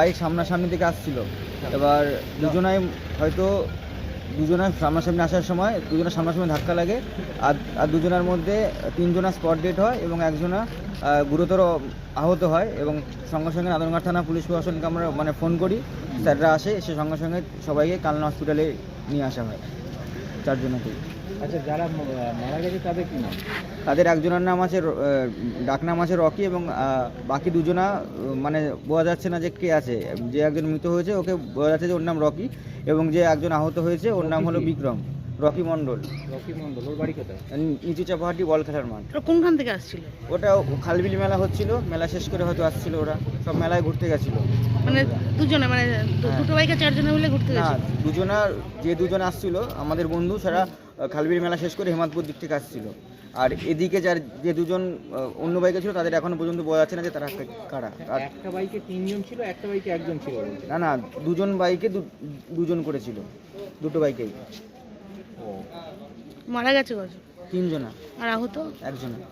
Bike সামনাসামনি থেকে আসছিল। এবার দুজনাই হয়তো দুজনের সামনাসামনি আসার সময়, দুজনের সামনাসামনি ধাক্কা লাগে, আর আর দুজনের মধ্যে তিনজনা স্পট ডেট হয় এবং একজনা গুরুতর আহত হয় এবং সঙ্গে সঙ্গে নাদনঘাট থানা পুলিশ প্রশাসনকে আমরা মানে ফোন করি, স্যাররা আসে, এসে সঙ্গে সঙ্গে সবাইকে কালনা হসপিটালে নিয়ে আসা হয়, চারজনকেই। আচ্ছা যারা মারা গেছে তাদের কি নাম? তাদের একজনের নাম আছে ডাকনাম আছে রকি এবং বাকি দুজনা মানে বোঝা যাচ্ছে না যে কে আছে। যে একজন মৃত হয়েছে ওকে বোঝা যাচ্ছে যে ওর নাম রকি এবং যে একজন আহত হয়েছে ওর নাম হলো বিক্রম রকি মণ্ডল। রকি মন্ডল ওর বাড়ি কোথায়? নিচু চাপাহাটি বল খেলার মাঠ। ওরা কোনখান থেকে আসছিল? ওটা খালবিলি মেলা হচ্ছিল মেলা শেষ করে হয়তো আসছিল ওরা। সব মেলায় ঘুরতে গেছিল। মানে দুজনে মানে হ্যাঁ। দুটো বাইকে চারজনে মিলে ঘুরতে না গেছিল? দুজনা যে দুজন আসছিল আমাদের বন্ধু সারা খালবিলি মেলা শেষ করে হেমাদপুর দিক থেকে আসছিল। আর এদিকে যার যে দুজন অন্য বাইকে ছিল তাদের এখনও পর্যন্ত বোঝা যাচ্ছে না যে তারা কারা। একটা বাইকে তিনজন ছিল একটা বাইকে একজন ছিল না না দুজন বাইকে দু- দুজন করেছিল দুটো বাইকেই। ও মারা গেছে তিনজনা। আর আহত? একজনা।